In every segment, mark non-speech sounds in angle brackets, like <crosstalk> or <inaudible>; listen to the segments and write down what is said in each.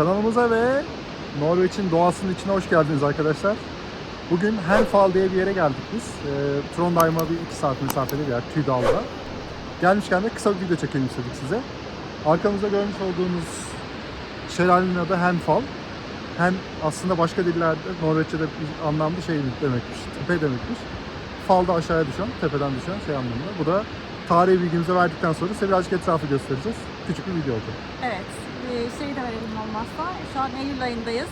Kanalımıza ve Norveç'in doğasının içine hoş geldiniz arkadaşlar. Bugün Henfal diye bir yere geldik biz. E, Trondheim'a bir iki saat mesafede bir yer, Tydal'da. Gelmişken de kısa bir video çekelim istedik size. Arkamızda görmüş olduğunuz şelalenin adı Henfal. Hen aslında başka dillerde Norveççe'de bir anlamda şey demekmiş, tepe demekmiş. Fal da aşağıya düşen, tepeden düşen şey anlamında. Bu da tarihi bilgimizi verdikten sonra size birazcık etrafı göstereceğiz. Küçük bir video olacak. Evet, e, şeyi de verelim olmazsa. Şu an Eylül ayındayız.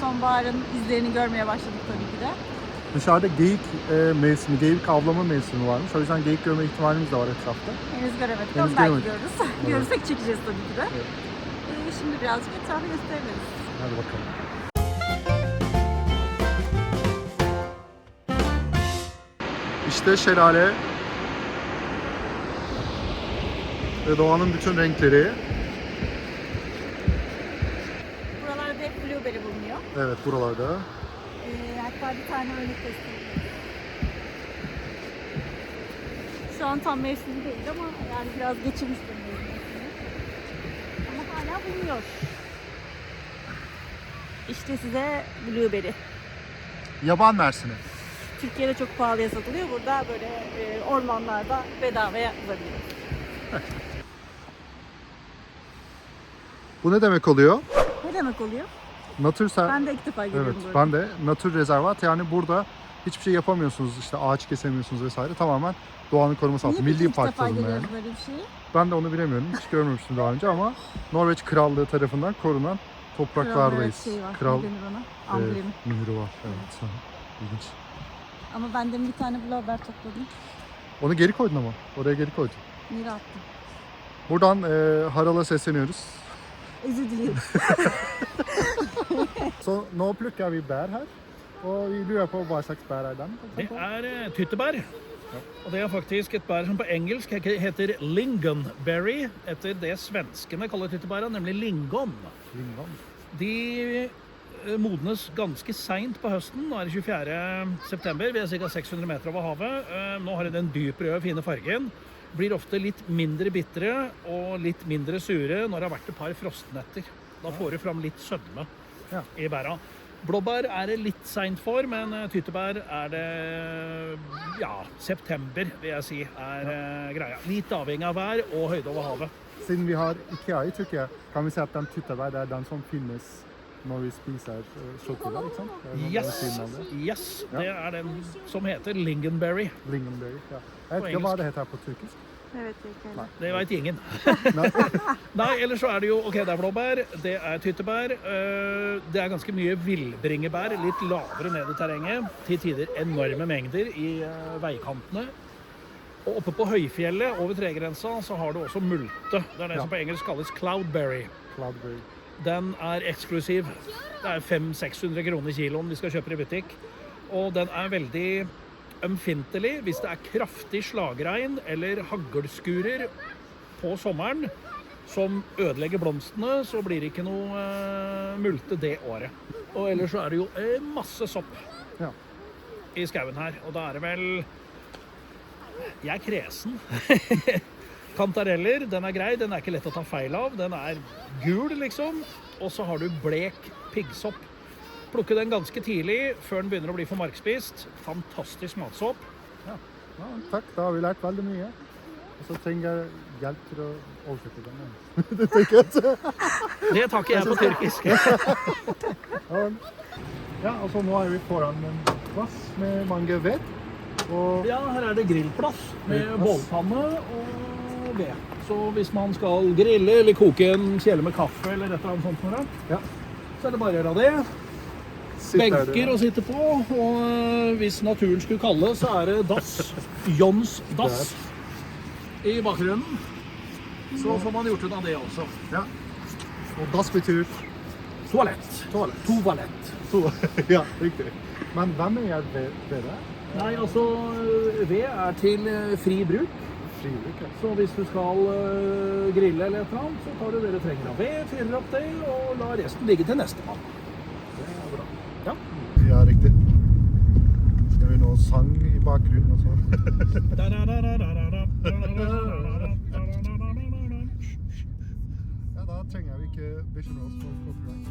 Sonbaharın izlerini görmeye başladık tabii ki de. Dışarıda geyik e, mevsimi, geyik avlama mevsimi varmış. O yüzden geyik görme ihtimalimiz de var etrafta. Henüz göremedik Henüz ama belki göremedik. görürüz. <laughs> Görürsek çekeceğiz tabii ki de. Evet. E, şimdi birazcık etrafı gösterebiliriz. Hadi bakalım. İşte şelale ve doğanın bütün renkleri. Evet buralarda. E, hatta bir tane örnek göstereyim. Şu an tam mevsimi değil ama yani biraz geçirmiş mevsimi. Ama hala bulunuyor. İşte size blueberry. Yaban mersini. Türkiye'de çok pahalıya satılıyor. Burada böyle e, ormanlarda bedavaya bulabiliyoruz. Bu ne demek oluyor? Ne demek oluyor? Natürser... Ben de ilk defa görüyorum Evet, ben de natür rezervat yani burada hiçbir şey yapamıyorsunuz işte ağaç kesemiyorsunuz vesaire tamamen doğanın koruması altında. Milli park tadında yani. böyle bir şeyi? Ben de onu bilemiyorum. Hiç görmemiştim daha önce ama Norveç Krallığı tarafından korunan topraklardayız. Kralın evet, şey var. Kral denir ona? e, Amblemi. mührü var. Evet. Aha, İlginç. Ama ben de bir tane blueberry topladım. Onu geri koydun ama. Oraya geri koydun. Nere attım? Buradan e, Haral'a sesleniyoruz. Özür dilerim. <laughs> <laughs> Så nå plukker vi bær her. Og vi lurer på hva slags bær er den? Det er eh, tyttebær. Og det er faktisk et bær som på engelsk heter lingonberry, etter det svenskene kaller tyttebæra, nemlig lingon. Lingon. De eh, modnes ganske seint på høsten. Nå er det 24. september. Vi er ca. 600 meter over havet. Eh, Nå har de den dyprøde, fine fargen. Blir ofte litt mindre bitre og litt mindre sure når det har vært et par frostnetter. Da får du fram litt sødme Ja. i bæra. Blåbær er det litt seint for, men eh, tyttebær er det ja, september, vil jeg si, er eh, greia. Litt avhengig av vær og høyde over havet. Siden vi har Ikea i Tyrkia, kan vi si at den tyttebær er den som finnes når vi spiser uh, sjokolade, ikke sant? Yes, det. yes, Ja. det er den som heter lingonberry. Lingonberry. Ja. Jeg vet ikke hva det heter her på tyrkisk. Jeg vet ikke heller. Det veit ingen. <laughs> Nei. Ellers så er det jo OK, det er blåbær, det er tyttebær. øh, Det er ganske mye villbringebær litt lavere ned i terrenget. Til tider enorme mengder i øh, veikantene. Og oppe på høyfjellet over tregrensa så har du også multe. Det er det Ja. som på engelsk kalles cloudberry. Cloudberry. Den er eksklusiv. Det er 500-600 kroner kiloen vi skal kjøpe i butikk. Og den er veldig ømfintlig hvis det er kraftig slagregn eller haglskurer på sommeren som ødelegger blomstene, så blir det ikke noe eh, multe det året. Og ellers så er det jo eh, masse sopp Ja. i skauen her. Og da er det vel Jeg er kresen. <laughs> Kantareller, den er grei. Den er ikke lett å ta feil av. Den er gul, liksom. Og så har du blek piggsopp. Plukke den ganske tidlig, før den begynner å bli for markspist. Fantastisk matsopp. Ja, takk, da har vi lært veldig mye. Og så trenger jeg hjelp til å oversette den. <laughs> det tenker jeg. Det jeg på tyrkisk. <laughs> Ja, ja, altså nå er vi foran en plass med mange ved. Og Ja, her er det grillplass med bålpanne og ved. Så hvis man skal grille eller koke en kjele med kaffe eller et eller annet sånt, ja, så er det bare å gjøre det. Benker å sitte på, og øh, hvis naturen skulle kalle, så er det dass. Johns dass i bakgrunnen. Så får man gjort unna det også. Ja. Og dass betyr Toalett. toalett. Toalett. To. <laughs> ja, riktig. Men hvem er det ved? Nei, altså ved er til fri bruk. fri bruk. Ja. Så hvis du skal øh, grille eller et eller annet, så tar du det du trenger av ved, fyrer opp det og lar resten ligge til nestemann. Ja, riktig. Skal vi nå sang i bakgrunnen og sånn? Ja, da trenger vi mycket bechamel for copyright.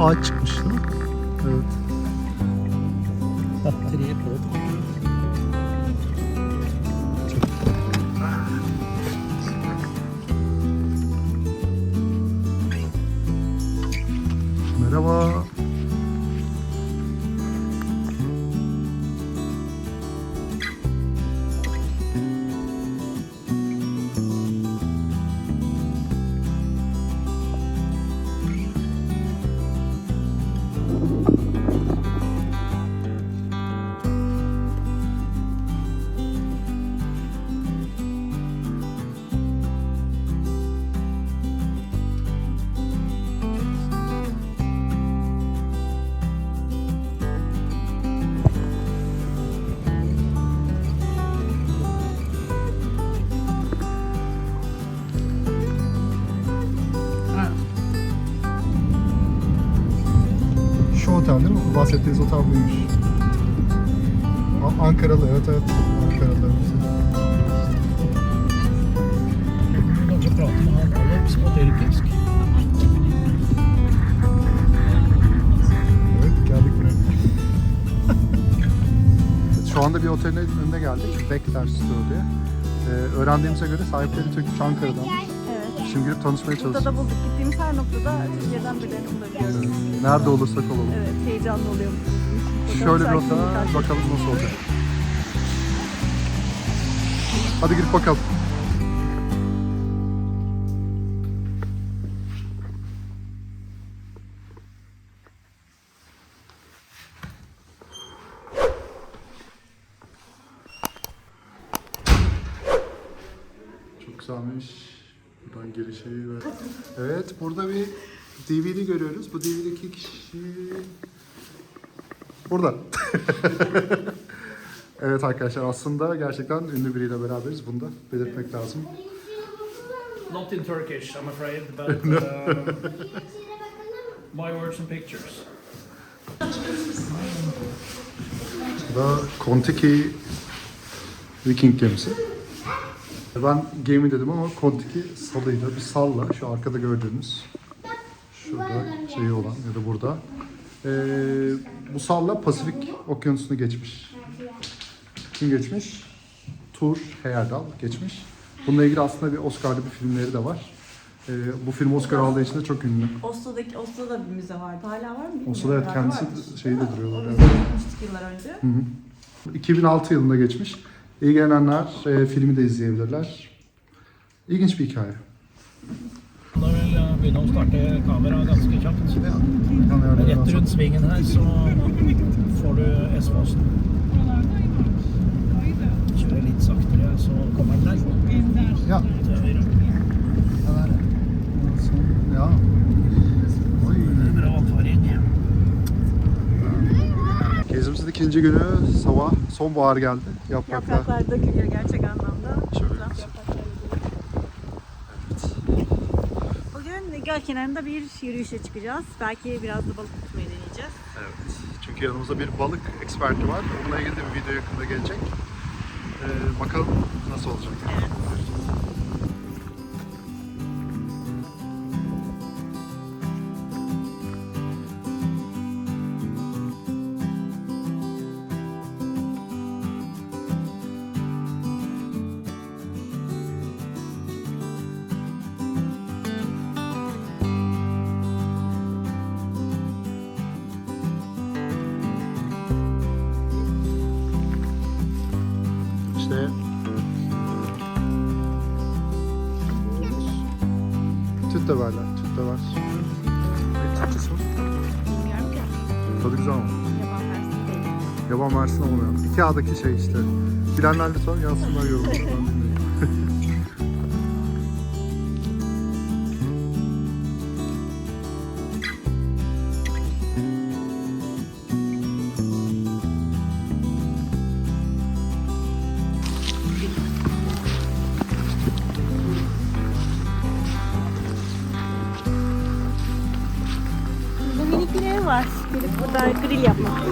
Ağaç çıkmış değil mi? Bu Bahsettiğiniz otel buymuş. A- Ankaralı evet evet. Ankaralı. Tyrkisk. Evet geldik buraya. Şu anda bir otelin önüne geldik. Bekler Store diye. Ee, öğrendiğimize göre sahipleri Türkmüş Ankara'dan. Şimdi girip tanışmaya Burada da bulduk. Gittiğimiz her noktada Türkiye'den birilerini bulabiliyoruz. Nerede olursak olalım. Evet, heyecanlı oluyor. Şöyle bir rota bakalım nasıl olacak. Hadi girip bakalım. Çok güzelmiş. Buradan girişi ve... Evet, burada bir DVD görüyoruz. Bu DVD'deki kişi... Burada. <laughs> evet arkadaşlar aslında gerçekten ünlü biriyle beraberiz. Bunu da belirtmek lazım. Not in Turkish, I'm afraid, but <laughs> um, my words and pictures. Bu da Kontiki Viking gemisi. Ben gemi dedim ama Kontiki salıyla bir salla şu arkada gördüğünüz şurada şeyi olan ya da burada. Ee, bu salla Pasifik Okyanusu'nu geçmiş. Kim geçmiş? Tur Heyerdahl geçmiş. Bununla ilgili aslında bir Oscar'lı bir filmleri de var. Ee, bu film Oscar aldığı için de çok ünlü. Oslo'daki Oslo'da bir müze vardı. Hala var mı? Oslo'da evet kendisi varmış. şeyi de duruyorlar. Evet. Yıllar önce. Hı hı. 2006 yılında geçmiş. İlgilenenler e, filmi de izleyebilirler. İlginç bir hikaye. Begynne å starte kameraet ganske kjapt. Rett rundt svingen her så får du S-fasen. Kjører litt saktere, så kommer den der. Ja. Til høyre. Ja. İkinci günü sabah sonbahar geldi. Yapraklar. Yapraklar dökülüyor gerçek anlamda. Şöyle güzel. dolu. Bugün göl kenarında bir yürüyüşe çıkacağız. Belki biraz da balık tutmayı deneyeceğiz. Evet. Çünkü yanımızda bir balık eksperti var. Onunla ilgili de bir video yakında gelecek. Ee, bakalım nasıl olacak. Evet. Tadı güzel ama. Yaban versiyonu değil. Yaban versiyonu olmuyor. İki A'daki şey işte. Bilenler lütfen yazsınlar yorumlara. Var. Gelip burada grill yapmak.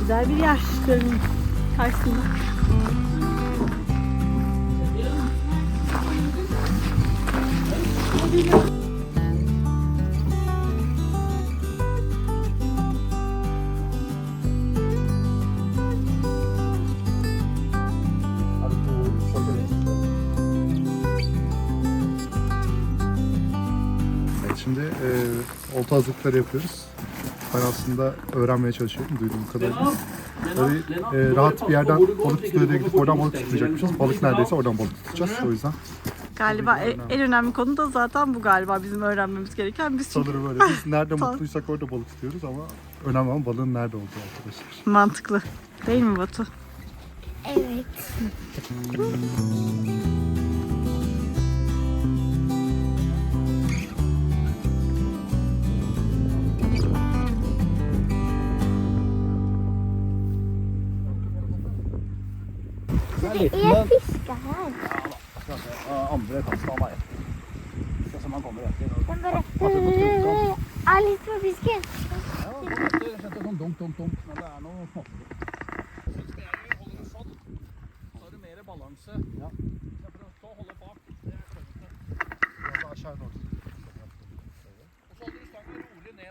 Güzel bir yer gölün karşısında. Evet, şimdi e, olta hazırlıkları yapıyoruz. Ben aslında öğrenmeye çalışıyorum duyduğum kadarıyla. Böyle e, rahat bir yerden balık tutuyor diye gidip oradan balık tutmayacakmışız. Balık neredeyse oradan balık tutacağız. O yüzden Galiba e- en önemli konu da zaten bu galiba bizim öğrenmemiz gereken. Biz çünkü sanırım öyle. Biz <laughs> nerede mutluysak orada balık tutuyoruz ama önemli olan balığın nerede olduğu arkadaşlar. mantıklı. Değil mi Batu? Evet. liten en. fisker her. Ja da. Andre kasta meg etter. Skal se om han kommer etter. Den bare er litt for fisken. Ja, den etter. Skjønte sånn dunk, dunk, dunk. Men det er noe småtteri. Syns jeg vi holder det sånn, så har du mer balanse. Ja. Så holde bak. Det er klønete. Ja, da er skjær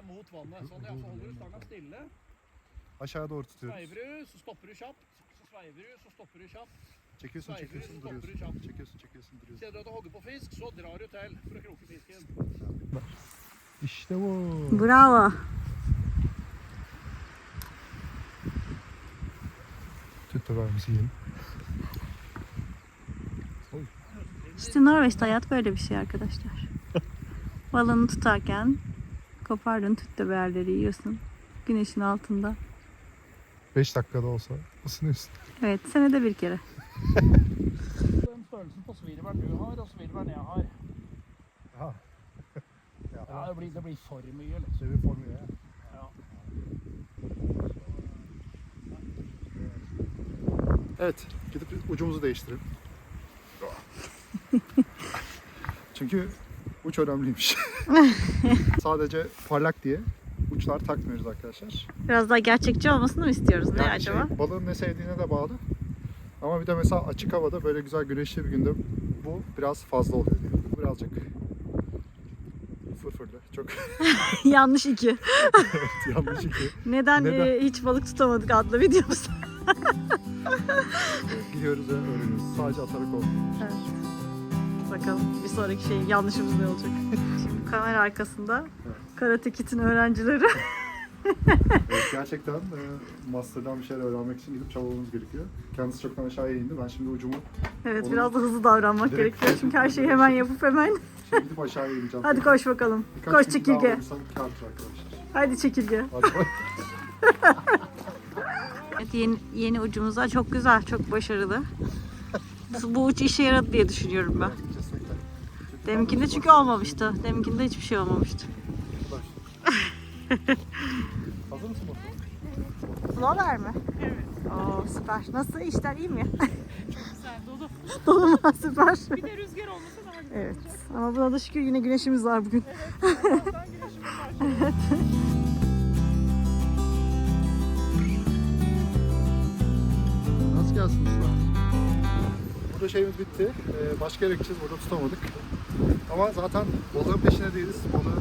mot vannet. Så holder du stanga sånn, stille. Sneiver du, så stopper du kjapt. Så sveiver du, så stopper du kjapt. Çekiyorsun, çekiyorsun, duruyorsun. Çekiyorsun, çekiyorsun, duruyorsun. Kjenner du at du hogger på fisk, så drar du til for å kroke fisken. İşte bu. Bravo. Tüt biberimizi yiyelim. İşte Norveç'te hayat böyle bir şey arkadaşlar. <laughs> Balını tutarken kopardın tütte biberleri yiyorsun. Güneşin altında. 5 dakikada olsa ısınıyorsun. Evet senede bir kere. Den størrelsen på svirveren du har, og svirveren jeg har. <laughs> Ja. Ja, det blir, det blir for mye, liksom. Det blir for mye. Ja. Evet, gidip ucumuzu değiştirelim. <laughs> Çünkü uç önemliymiş. <laughs> Sadece parlak diye uçlar takmıyoruz arkadaşlar. Biraz daha gerçekçi olmasını mı istiyoruz? Ne Yani acaba? Şey, balığın ne sevdiğine de bağlı. Ama bir de mesela açık havada böyle güzel güneşli bir günde bu biraz fazla oluyor diye. Bu birazcık fırfırlı. Çok <laughs> <laughs> Yanlış iki. yanlış iki. Neden, Neden? e, hiç balık tutamadık adlı videomuz. <laughs> Gidiyoruz ve öğreniyoruz. Sadece atarak olmuyor. Evet. Bakalım bir sonraki şey yanlışımız ne olacak? Şimdi kamera arkasında Karate Kit'in öğrencileri. <laughs> Evet, gerçekten e, master'dan bir şeyler öğrenmek için gidip çabalamamız gerekiyor. Kendisi çoktan aşağıya indi. Ben şimdi ucumu Evet Oğlum, biraz da hızlı davranmak direkt- gerekiyor <laughs> çünkü her şeyi hemen yapıp hemen. <laughs> şimdi gidip aşağıya ineceğim. Hadi koş bakalım. Birkaç koş çekirge. Hadi çekirge. Hadi. Evet, yeni, yeni ucumuzda çok güzel, çok başarılı. Bu uç işe yaradı diye düşünüyorum ben. Deminkinde çünkü olmamıştı. Deminkinde hiçbir şey olmamıştı. Hazır mısın Batu? Flower mi? Evet. Oo süper. Nasıl? işler iyi mi? <laughs> Güzel, dolu. Dolu mu? <laughs> Süper. Bir de rüzgar olmasa daha güzel. Evet. Ama buna da şükür yine güneşimiz var bugün. <laughs> Birazdan güneşimiz var. Nasıl gelsin usta? Burada şeyimiz bitti. Ee, başka yere gideceğiz. Burada tutamadık. Ama zaten balığın peşine değiliz. Balığı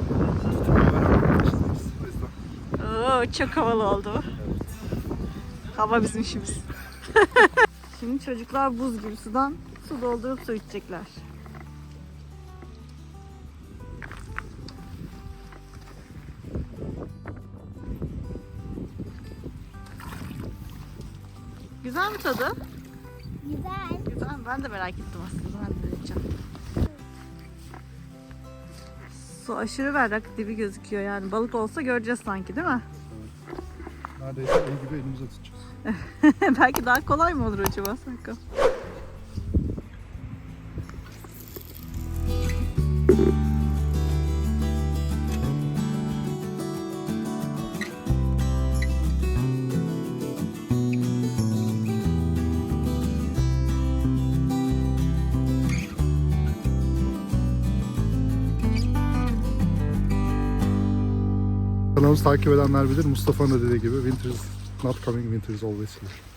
tutmayı öğrenmek peşindeyiz. O yüzden. Oo, çok havalı oldu. Hava bizim işimiz. <laughs> Şimdi çocuklar buz gibi sudan su doldurup su içecekler. Güzel mi tadı? Güzel. Güzel. Ben de merak ettim aslında. Ben de deneyeceğim. Su aşırı berrak dibi gözüküyor yani. Balık olsa göreceğiz sanki değil mi? Neredeyse el gibi elimize tutacağız. <laughs> Belki daha kolay mı olur acaba? Bakalım. Kanalımızı takip edenler bilir. Mustafa'nın da dediği gibi winter is not coming, winter is always here.